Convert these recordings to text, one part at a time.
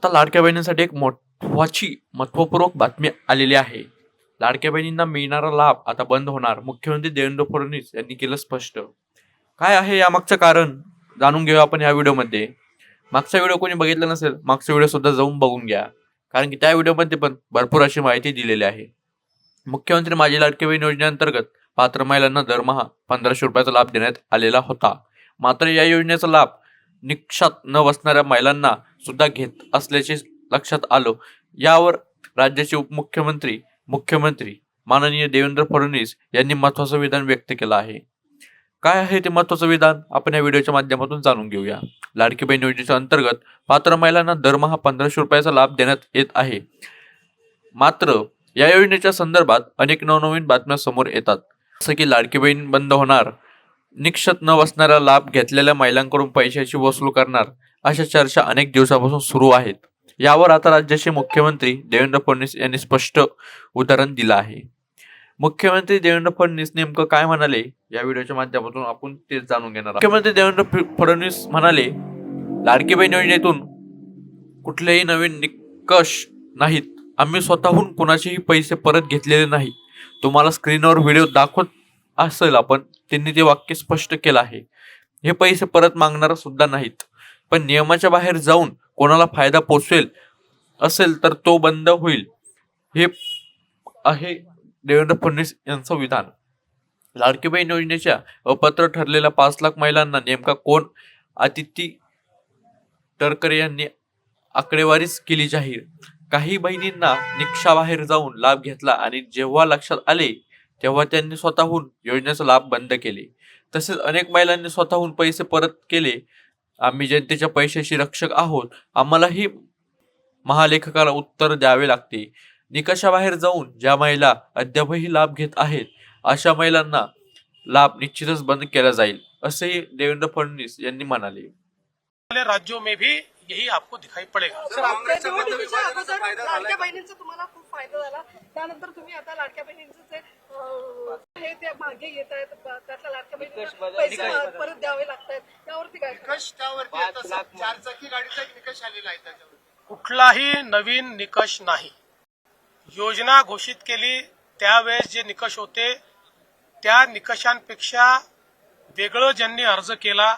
आता लाडक्या बहिणींसाठी एक महत्वाची महत्वपूर्वक बातमी आलेली आहे. लाडक्या बहिणींना मिळणारा लाभ आता बंद होणार मुख्यमंत्री देवेंद्र फडणवीस यांनी केलं स्पष्ट. काय आहे यामागचं कारण? जाणून घेऊया आपण या व्हिडिओमध्ये. मागचा व्हिडिओ कोणी बघितला नसेल मागचा व्हिडिओ सुद्धा जाऊन बघून घ्या. कारण की त्या व्हिडिओमध्ये पण भरपूर अशी माहिती दिलेली आहे. मुख्यमंत्री माझी लाडकी बहीण योजनेअंतर्गत पात्र महिलांना दरमहा पंधराशे रुपयाचा लाभ देण्यात आलेला होता. मात्र या योजनेचा लाभ निकषात न बसणाऱ्या महिलांना सुद्धा घेत असल्याचे लक्षात आलं. यावर राज्याचे उपमुख्यमंत्री मुख्यमंत्री माननीय देवेंद्र फडणवीस यांनी महत्वाचं विधान व्यक्त केलं आहे. काय आहे ते महत्वाचं विधान? आपण या व्हिडिओच्या माध्यमातून जाणून घेऊया. लाडकी बहीण योजनेच्या अंतर्गत पात्र महिलांना दरमहा पंधराशे रुपयाचा लाभ देण्यात येत आहे. मात्र या योजनेच्या संदर्भात अनेक नवनवीन बातम्या समोर येतात. जसं की लाडकी बहीण बंद होणार निक्षत न बसणारा लाभ घेतलेल्या महिलांकडून पैशाची वसूल करणार अशा चर्चा अनेक दिवसापासून सुरू आहेत. यावर आता राज्याचे मुख्यमंत्री देवेंद्र फडणवीस यांनी स्पष्ट उदाहरण दिलं आहे. मुख्यमंत्री देवेंद्र फडणवीस नेमकं काय म्हणाले? या व्हिडिओच्या माध्यमातून आपण तेच जाणून घेणार मुख्यमंत्री देवेंद्र फडणवीस म्हणाले लाडकी बहीण योजनेतून कुठलेही नवीन निकष नाहीत. आम्ही स्वतःहून कोणाचेही पैसे परत घेतलेले नाही तुम्हाला स्क्रीनवर व्हिडिओ दाखवत असेल आपण त्यांनी ते वाक्य स्पष्ट केलं आहे. हे पैसे परत मागणार सुद्धा नाहीत. पण नियमाच्या बाहेर जाऊन कोणाला फायदा पोचवेल असेल तर तो बंद होईल. हे आहे देवेंद्र फडणवीस यांचं विधान. लाडकी बहीण योजनेच्या अपात्र ठरलेल्या पाच लाख महिलांना नेमका कोण आदिती टरकरे यांनी आकडेवारीच केली जाहीर? काही बहिणींना निकषाबाहेर जाऊन लाभ घेतला आणि जेव्हा लक्षात आले तेव्हा त्यांनी स्वतःहून योजनेचा लाभ बंद केले. तसेच अनेक महिलांनी स्वतःहून पैसे परत केले. आम्ही जनतेच्या पैशाशी रक्षक आहोत. आम्हालाही महालेखकाला उत्तर द्यावे लागते. निकषाबाहेर जाऊन ज्या महिला अद्यापही लाभ घेत आहेत अशा महिलांना लाभ निश्चितच बंद केला जाईल असेही देवेंद्र फडणवीस यांनी म्हणाले. राज्यों में भी यही आपको दिखाई पड़ेगा। सर, आपल्या निवडणुकीच्या अगोदर लाडक्या बहिणींचा तुम्हाला खूप फायदा झाला. त्यानंतर तुम्ही आता लाडक्या बहिणींचं हे ते मागे येत आहेत त्यातल्या लाडक्या बहिणींना पैसे परत द्यावे लागत आहेत त्यावरती काय निकष त्यावरती चार चाकी गाडीचा एक निकष आलेला आहे त्याच्यावर कुठलाही नवीन निकष नाही. योजना घोषित केली त्यावेळेस जे निकष होते त्या निकषांपेक्षा वेगळं ज्यांनी अर्ज केला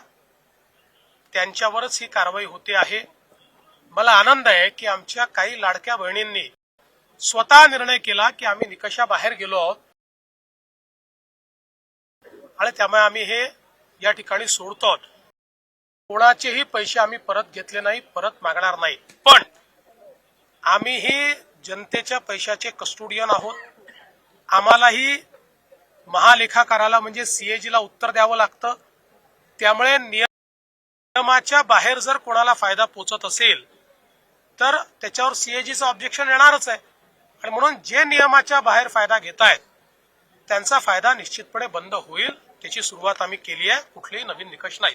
त्यांच्यावरच ही कारवाई होते आहे. मला आनंद आहे की आमच्या काही लाडक्या बहिणींनी स्वतः निर्णय केला की आम्ही निकषाबाहेर गेलो आहोत. आणि त्यामुळे आम्ही हे या ठिकाणी सोडतो आहोत. कोणाचेही पैसे आम्ही परत घेतले नाही परत मागणार नाही. पण आम्हीही जनतेच्या पैशाचे कस्टोडियन आहोत. आम्हालाही महालेखाकाराला म्हणजे सीएजीला उत्तर द्यावं लागतं. त्यामुळे नियम नियमाच्या बाहेर जर कोणाला फायदा पोचत असेल तर त्याच्यावर सीएजीचं ऑब्जेक्शन येणारच आहे. आणि म्हणून जे नियमाच्या बाहेर फायदा घेत आहेत त्यांचा फायदा निश्चितपणे बंद होईल त्याची सुरुवात आम्ही केली आहे. कुठलेही नवीन निकष नाही